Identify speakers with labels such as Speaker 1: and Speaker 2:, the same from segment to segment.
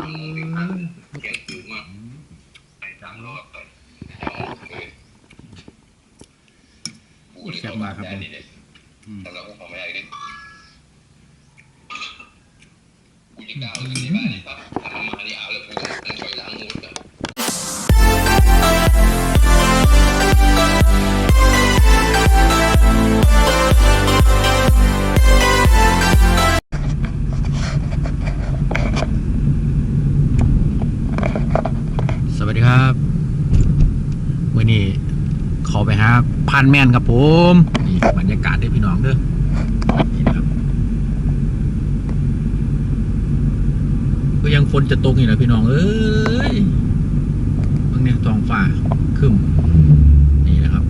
Speaker 1: อืมเสียงสูงมากไปสามรอบไปกูเลยต้องมาครับผมา
Speaker 2: พันแมนครับผมนี่บรรยากาศเด้อพี่น้องเด้อนี่นะครับก็ยังฝนจะตกอยู่นะพี่น้อง เอ้ยบางเนี่ยท้องฟ้าครึมนี่นะครับ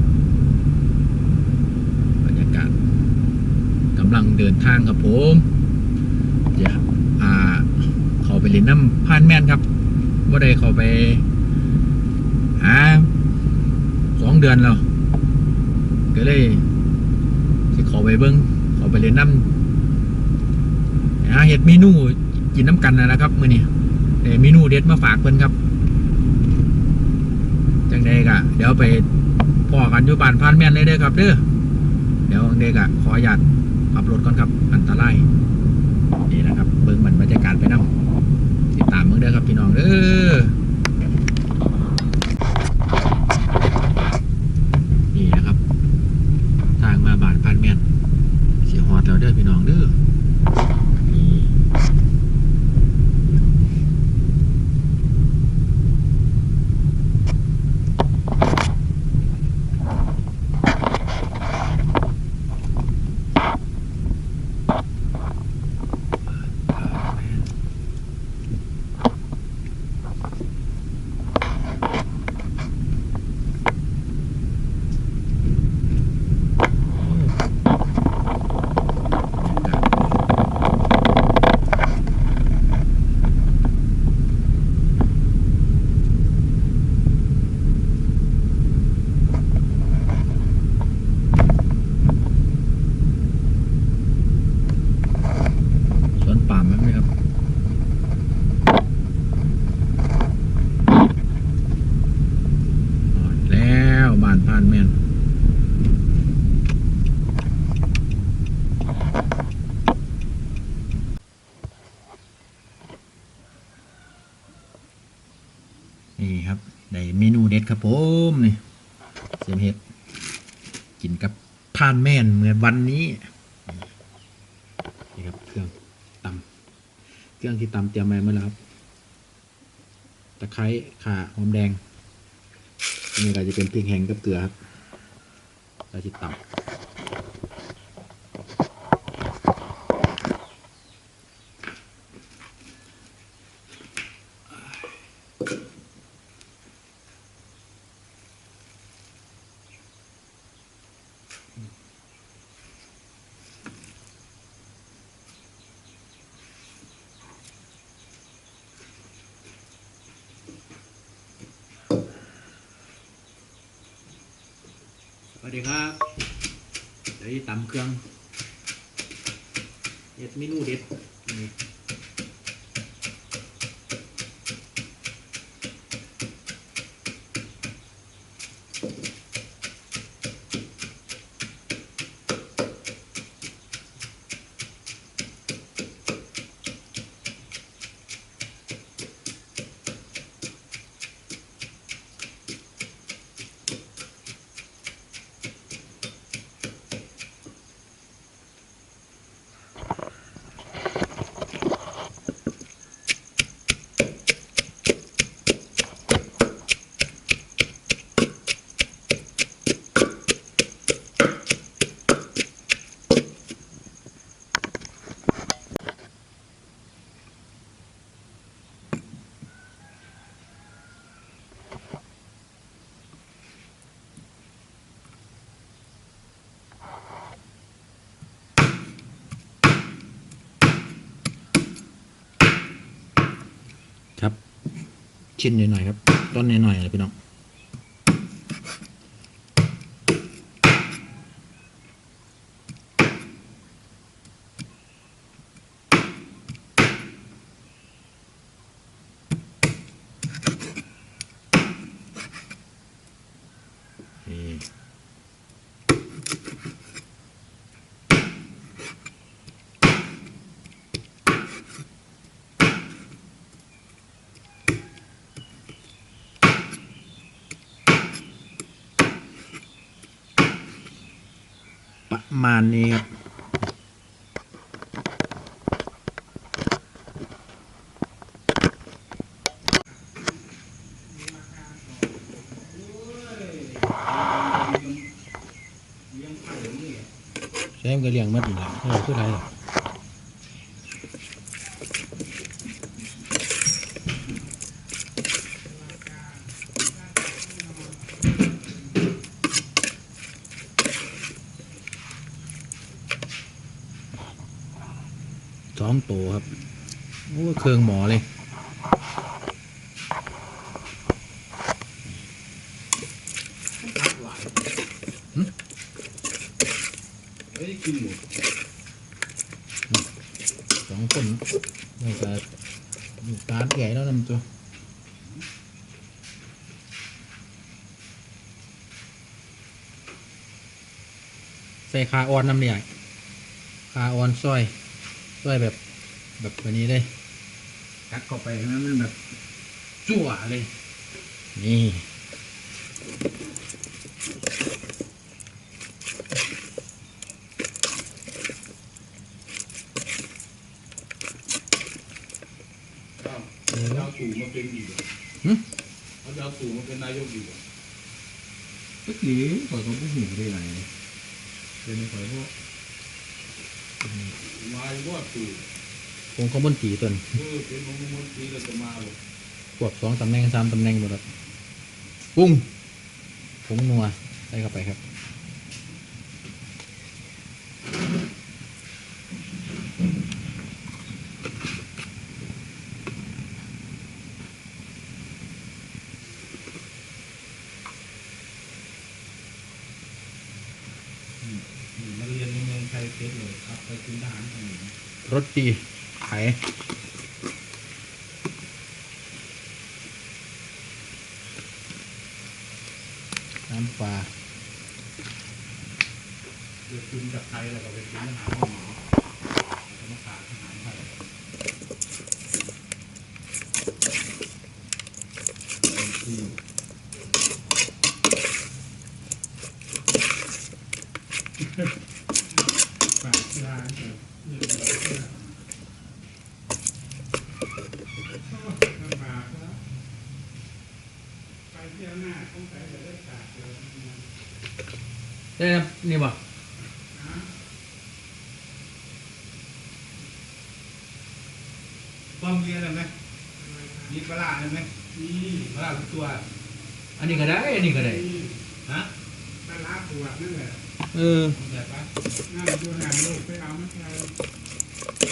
Speaker 2: บรรยากาศกำลังเดินทางครับผมเดี๋ยวอ่าเขาไปเล่นน้ำพันแมนครับว่าได้เขาไปหาสองเดือนแล้ว ก็เลยสิขอไปเบิ้งขอไปเรียนน้ำหาเห็ดเมนูกินน้ำกันนะครับมื้อนี้เดี๋ยวเมนูเด็ดมาฝากเพิ่นครับจังใดกะเดี๋ยวไปพ่อกันอยู่บ้านพานแม่นเลยเด้อครับเด้อเดี๋ยวเด็กอะขออนุญาตขับรถก่อนครับ อันตรายนี่นะครับ เบิ้งมันบรรยากาศไปนำติดตามมึงเด้อครับพี่น้องเด้อนี่นะครับ ทางมาบานพันแมนเสียหอดแล้วเด้อพี่น้องเด้อนี่สวนป่ามไหมครับ หอดแล้วบ้านพานแมนนี่ครับได้เมนูเด็ดครับผมนี่เสียมเห็ด กิน ขานแม่นเหมือนวันนี้นี่ครับเครื่องตำเครื่องที่ตำเตรียมไว้เมื่อแล้วครับตะไคร้ข่าหอมแดงนี่ก็จะเป็นพริกแห้งกับเกลือครับเราจะตำ สดีครับเดี๋ยวตำเครื่องเด็ดเมนูเด็ดนี่ ชิ้นหน่อยๆครับ ต้นหน่อยๆเลยพี่น้อง มาณนี้ครับใช้มันก็เลี้ยงมัดอยู่แล้วเราคือไรหร สองตัวครับโอ้เครื่องหมอเลยสองคนนี่ก็อยู่กาใหญ่แล้วนำตัวใส่คาออนน้ำเนี่ยคาออนซอย ซอยแบบแบบแบบนี้เลย
Speaker 3: กัดเข้าไปนะมันแบบจั่วเลย
Speaker 2: นี่
Speaker 3: เอาเจ้าตู่มาเป็นอีกเหรอ
Speaker 2: หึ
Speaker 3: เอาเจ้าตู่มาเป็นนายกอีกเหรอ
Speaker 4: tức lý khỏi có bút ngủ đây này đây nó khỏi có
Speaker 3: มาอีก ว่าตู่
Speaker 2: ผมขบนตีตัวนี้
Speaker 3: เออเป็นมงคลตีเราจะมาหรอก
Speaker 2: พวกสองตำแหน่งสามตำแหน่งหมดครับปุ้งผงนัวใส่เข้าไปครับ
Speaker 3: นี่มาเรียนมือง ไทยเสร็จเลยครับไปกินทหารทางนี้
Speaker 2: รสดีไข่น้ำปลา
Speaker 3: เดี๋ยวกินจากไทยแล้วก็ไปกินทหารทางนี้แล้วมาขาดทหารไทยที่
Speaker 5: ฝ ไปเที่ยวหน้าต้องไปจะได้ตากเดี๋ยวนะ
Speaker 2: ได้ครับนี่บ่
Speaker 3: ป้อมเรียนอะไรไหมมีปลาร้าอะไรไหม
Speaker 5: นี่
Speaker 3: ปลาร้าทุกตัว
Speaker 2: อันนี้ก็ได้ อันนี้ก็ได้
Speaker 5: นี่
Speaker 3: ฮะ
Speaker 5: ปลาร้าปวดนั่นแหละ
Speaker 2: เออ
Speaker 3: มีแบบปะ
Speaker 5: นั่นดูหาลูกไปเอาไม่ใช่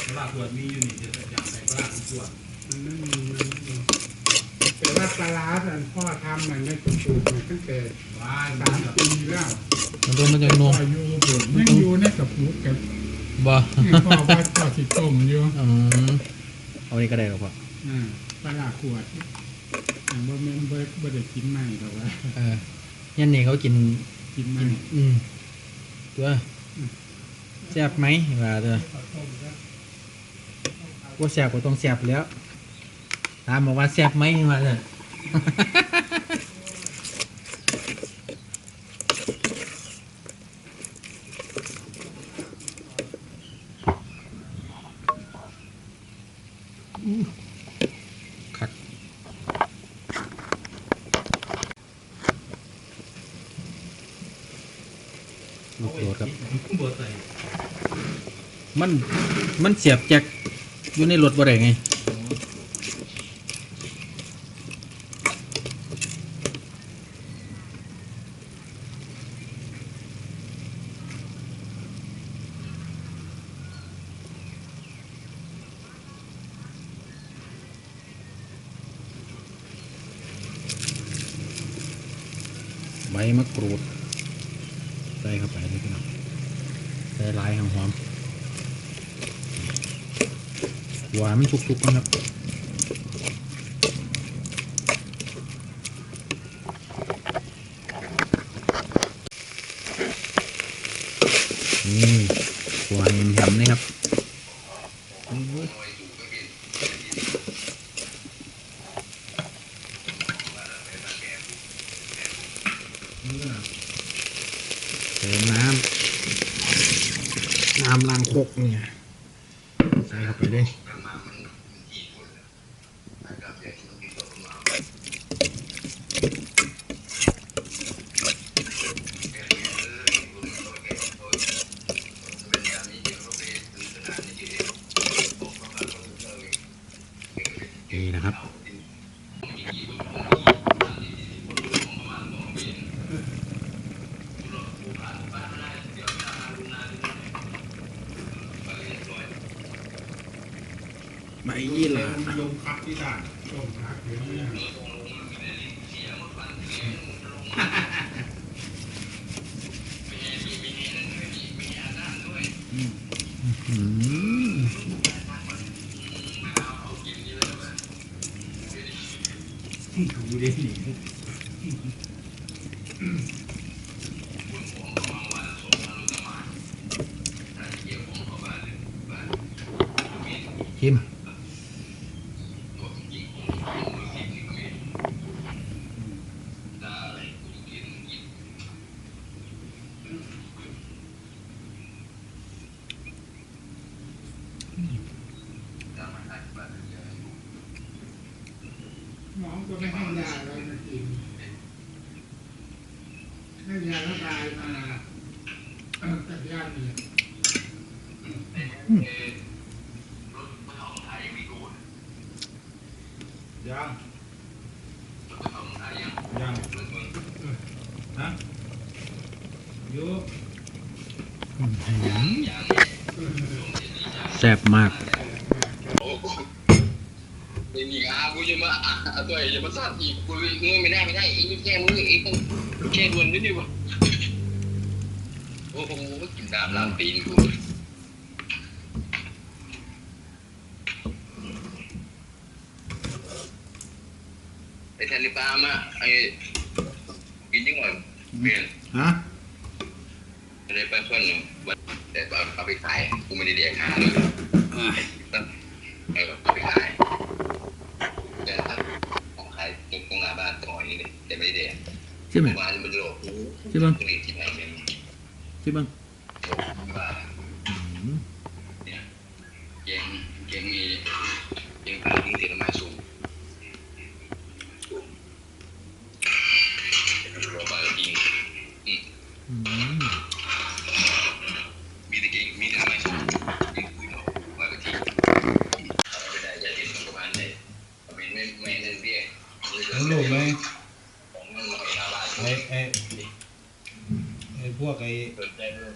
Speaker 3: ปลาร้าตัวมีอยู่นี่เดี๋ยวจะอยากใส่ปลาร้าทุกตัว
Speaker 5: มันไม่มีมันไม่มีแต่ว่าปลาร้าแต่พ่อทำมันได้ปลูกมาตั้งแต่
Speaker 3: ว้าย
Speaker 5: สามปีแล้ว
Speaker 2: มันตัวมันจะน
Speaker 5: พ่
Speaker 2: ว
Speaker 5: อ
Speaker 2: ม
Speaker 5: อายุปลูกยังอยู่ในกับปลูกกับ
Speaker 2: บ่
Speaker 5: พ่อว่าพ่อสิต้มอยู่
Speaker 2: อืมเอาอันนี้ก็ได้หรอกพ่อ
Speaker 5: อ่าปลาร้าขวดอันว่าแม่นเบิร์ดบ่ได้กินใหม่หรอกว่า
Speaker 2: เออยันนี่เขากิน
Speaker 5: กินใหม่
Speaker 2: อืมตัว แซ่บไหมว่าเด้อว่าแซ่บก็ต้องแซ่บแล้ว ถามบอกว่าแซ่บไหมว่าเด้อ ลูกโดดครับ มัน มันเสียบแจ็คอยู่ในรถบ่ได้ไง ใบมะกรูด ใส่เข้าไปเลยพี่น้องใส่ลายหอมๆหวานมันสุกๆนะครับ เติมน้ำน้ำล้างคกเนี่ย ใส่เข้าไปเลย ใบยี่หร่า
Speaker 3: ลมพัดที่ด้าน
Speaker 5: ต้มผักเดี๋ยวนี้
Speaker 3: ดูดิหนิ
Speaker 2: ชิม
Speaker 5: อก็ไม่ให้ยาอะไรมากิน ให้ยายมาแต่ยาเนี่ย
Speaker 3: ยังยังฮะยู
Speaker 2: แซ่บมาก
Speaker 1: โอ้โหเป็นอีกอากูจะมาอะตัวเองจะมาสาดอีกกูเงยไม่ได้ไม่ได้อีกแค่มืออีกต้องแค่ดวนนิดเดียว โอ้โหกินดามลามตีนกูไอ้แทนนิปามาไอ้กินยังไงเปลี่ยน
Speaker 3: ฮะ
Speaker 1: ไม่ได้ไปเพื่อนหนึ่งแต่เอาไปขายกูไม่ได้เรียกหาเลยเออเอาไปขายแต่ถ้าของขายตรงหน้าบ้านต่อยนี่เลยแต่ไม่ได้เรียก
Speaker 2: ใช่ไหม
Speaker 1: บ้านมันโลก
Speaker 2: ใช่บ้าง
Speaker 1: ผลิตที่ไหนเป็น
Speaker 2: ใช่บ้าง
Speaker 1: โลกบ้านเนี่ยเก่งเก่งมีเก่งพาทิ้งเสียมาสูงโลกบ้านจริง
Speaker 2: อืม
Speaker 1: มีแต่เก่งมีแต่ไม่สูงยิงปืนออกมาก็ทิ้งเอาไปได้จะทิ้งประมาณไหนเอาเป็นไม่ไม่นั่นเบี้ย
Speaker 3: รู้ลูกไหม
Speaker 1: ของมันลอยหน้าบ้าน
Speaker 3: ไอ้ไอ้ไอ้ พวกไอ้
Speaker 1: สนใจด้วย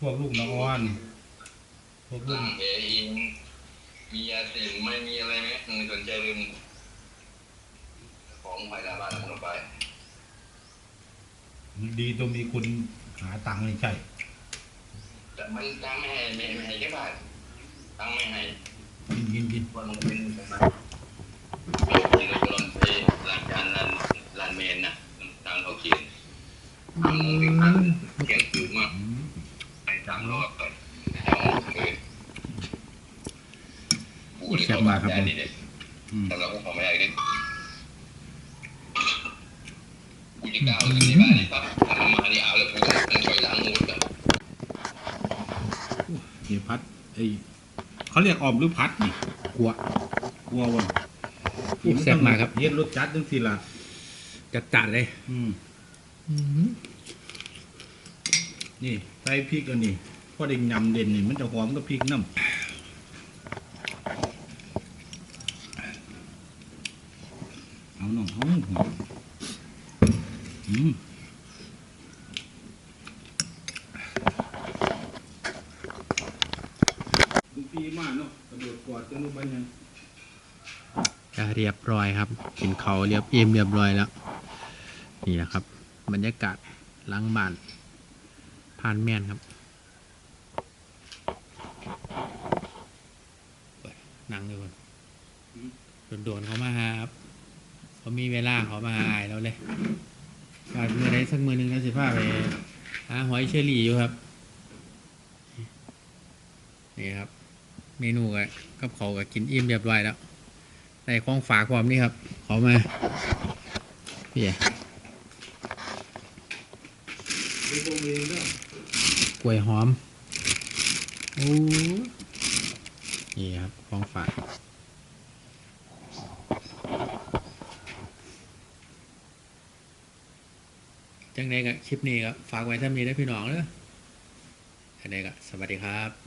Speaker 3: พวกลูกน้องอ้อนพวกลู
Speaker 1: ตั้
Speaker 3: ก
Speaker 1: งเองมียาเสพไม่มีอะไรไหมมึงสนใจลืมของภายในบ้านลงไป
Speaker 3: ดีตรงมีคุณหาตังค์ไม่ใช่
Speaker 1: แต่มันตั้งไม่ให้ไม่ไม่ให้แค่บ้านตั้งไม่ให้
Speaker 3: กินกินกิน
Speaker 1: ว่ามันเป็นประมาณที่เราลองไปหลังการรันรันเมนนะตั้งเขาเขียนทำมึง เป็นพันเขียนคืนมาก
Speaker 3: อืม
Speaker 1: ไปตามรอบก่อนกูนี่เขาได้ดีเด็ด
Speaker 3: อืม
Speaker 1: แต่เราก็ขอไม่ได้เลยกูจะก้าวขึ้นในบ้านนี่ปั๊บทำมาที่เอาแล้วกูต้องถอยหลังหมดแบบ
Speaker 3: นี่พัดไอ้เขาเรียกออมหรือพัดนี่
Speaker 2: กัว
Speaker 3: กลัววัน
Speaker 2: อู้แซ่บมากครับ
Speaker 3: เย็ดรสจัดจังสิล่ะ
Speaker 2: จัดจัดเลย
Speaker 3: อืม
Speaker 2: อืม
Speaker 3: นี่ใส่พริกอันนี้พอได้ยำเด่นนี่มันจะหอมกับพริกน้ำเอาหน่อยเอาหน่อยอืมพี่มากเนาะกระโดดกอดกันลูกบ้านยัง
Speaker 2: จะเรียบร้อยครับกินเขาเรียบเอ็มเรียบร้อยแล้ว นี่นะครับ บรรยากาศหล้างบ้านผ่านแม่นครับนั่งดูก่อนโดนๆเขามาหาครับเขามีเวลาเขามาหาอายเราเลยว่ามือใดสักมือหนึ่งแล้วสิพาไปหาหอยเชอรี่อยู่ครับนี่ครับ เมนูกับเขากับกินอิ่มเรียบร้อยแล้วในของฝากความนี่ครับ เขอมา
Speaker 3: เพี่
Speaker 2: กล้วยหอมโอ้นี่ครับของฝากจังไดก็คลิปนี้ก็ฝากไว้ท่านนี้ได้พี่น้องเด้อจังไดก็สวัสดีครับ